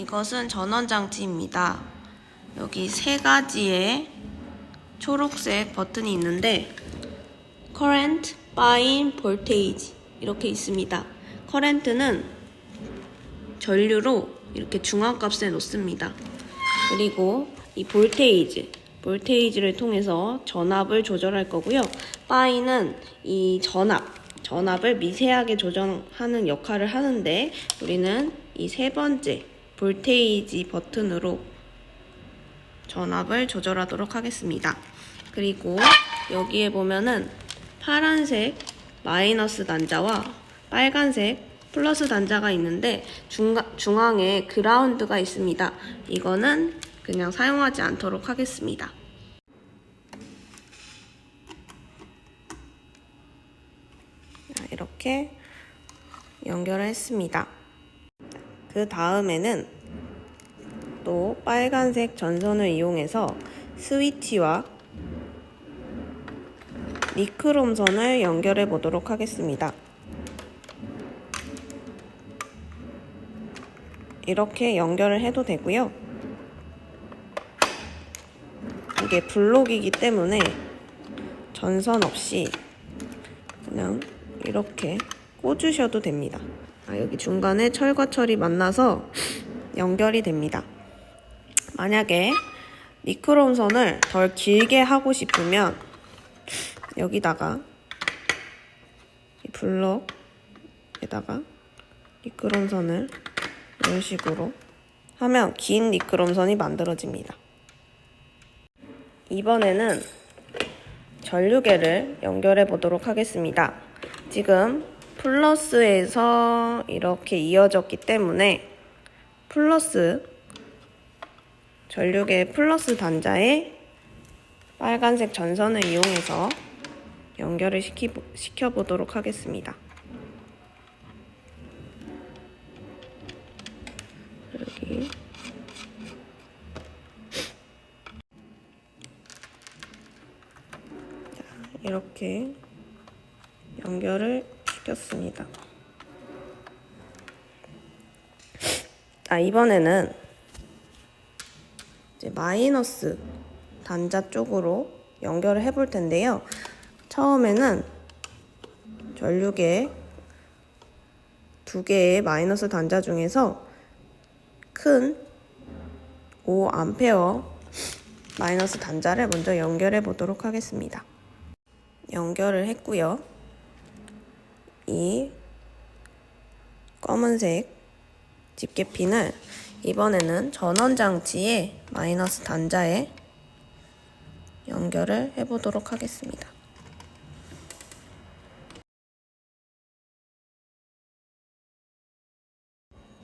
이것은 전원장치입니다. 여기 세 가지의 초록색 버튼이 있는데 current, bind, voltage 이렇게 있습니다. current는 전류로 이렇게 중앙값에 놓습니다. 그리고 이 볼테이지, 볼테이지를 통해서 전압을 조절할 거고요. 바이는 이 전압, 전압을 미세하게 조정하는 역할을 하는데 우리는 이 세 번째 볼테이지 버튼으로 전압을 조절하도록 하겠습니다. 그리고 여기에 보면은 파란색 마이너스 단자와 빨간색 플러스 단자가 있는데 중가, 중앙에 그라운드가 있습니다. 이거는 그냥 사용하지 않도록 하겠습니다. 자, 이렇게 연결을 했습니다. 그 다음에는 또 빨간색 전선을 이용해서 스위치와 니크롬선을 연결해 보도록 하겠습니다. 이렇게 연결을 해도 되고요. 이게 블록이기 때문에 전선 없이 그냥 이렇게 꽂으셔도 됩니다. 아, 여기 중간에 철과 철이 만나서 연결이 됩니다. 만약에 미크롬 선을 덜 길게 하고 싶으면 여기다가 이 블럭에다가 미크롬 선을 이런 식으로 하면 긴 미크롬 선이 만들어집니다. 이번에는 전류계를 연결해 보도록 하겠습니다. 지금 플러스에서 이렇게 이어졌기 때문에 플러스 전류계 플러스 단자에 빨간색 전선을 이용해서 연결을 시키, 시켜보도록 하겠습니다. 여기 자, 이렇게 연결을 시켰습니다. 아, 이번에는 이제 마이너스 단자 쪽으로 연결을 해볼 텐데요. 처음에는 전류계 두 개의 마이너스 단자 중에서 큰 5A 마이너스 단자를 먼저 연결해 보도록 하겠습니다. 연결을 했고요. 이 검은색 집게핀을 이번에는 전원 장치의 마이너스 단자에 연결을 해보도록 하겠습니다.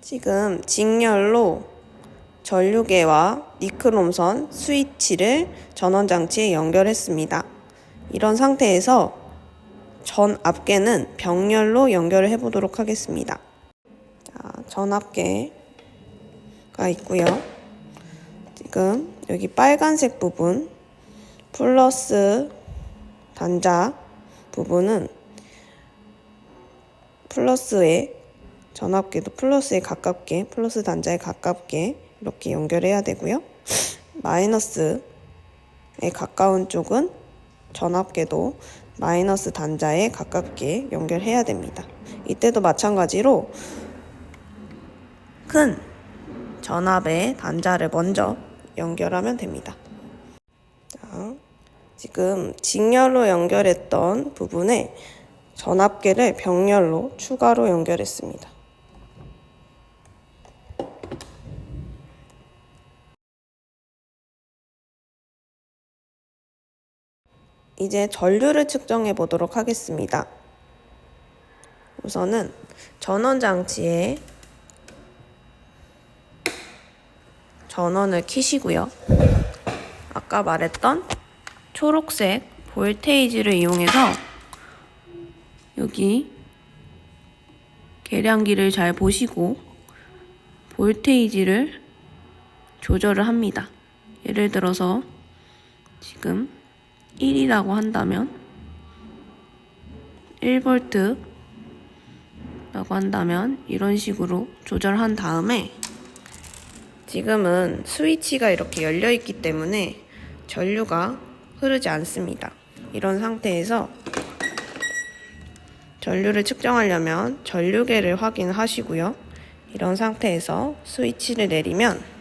지금 직렬로 전류계와 니크롬선 스위치를 전원 장치에 연결했습니다. 이런 상태에서 전 앞계는 병렬로 연결을 해보도록 하겠습니다. 자, 전압계가 있고요. 지금 여기 빨간색 부분 플러스 단자 부분은 플러스에 전압계도 플러스에 가깝게 플러스 단자에 가깝게 이렇게 연결해야 되고요. 마이너스에 가까운 쪽은 전압계도 마이너스 단자에 가깝게 연결해야 됩니다. 이때도 마찬가지로 큰 전압의 단자를 먼저 연결하면 됩니다. 자, 지금 직렬로 연결했던 부분에 전압계를 병렬로 추가로 연결했습니다. 이제 전류를 측정해 보도록 하겠습니다. 우선은 전원 장치에 전원을 켜시고요. 아까 말했던 초록색 볼테이지를 이용해서 여기 계량기를 잘 보시고 볼테이지를 조절을 합니다. 예를 들어서 지금 1이라고 한다면 1V 라고 한다면 이런 식으로 조절한 다음에 지금은 스위치가 이렇게 열려 있기 때문에 전류가 흐르지 않습니다. 이런 상태에서 전류를 측정하려면 전류계를 확인하시고요. 이런 상태에서 스위치를 내리면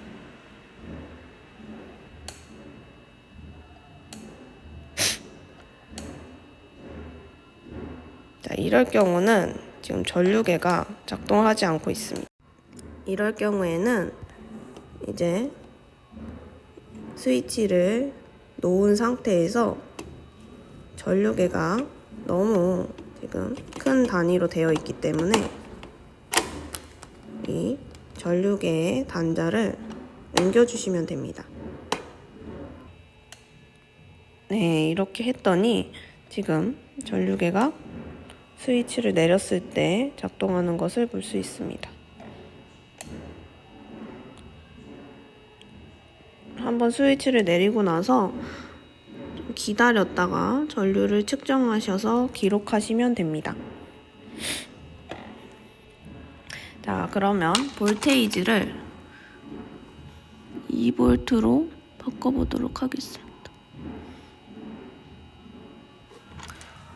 자, 이럴 경우는 지금 전류계가 작동하지 않고 있습니다. 이럴 경우에는 이제 스위치를 놓은 상태에서 전류계가 너무 지금 큰 단위로 되어 있기 때문에 이 전류계의 단자를 옮겨주시면 됩니다. 네, 이렇게 했더니 지금 전류계가 스위치를 내렸을 때 작동하는 것을 볼 수 있습니다. 한번 스위치를 내리고 나서 좀 기다렸다가 전류를 측정하셔서 기록하시면 됩니다. 자, 그러면 볼테이지를 2볼트로 바꿔보도록 하겠습니다.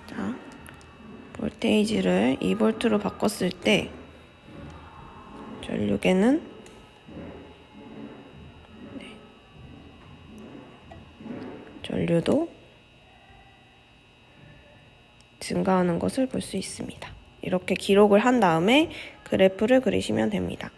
자, 볼테이지를 2볼트로 바꿨을 때 전류계는 네. 전류도 증가하는 것을 볼 수 있습니다. 이렇게 기록을 한 다음에 그래프를 그리시면 됩니다.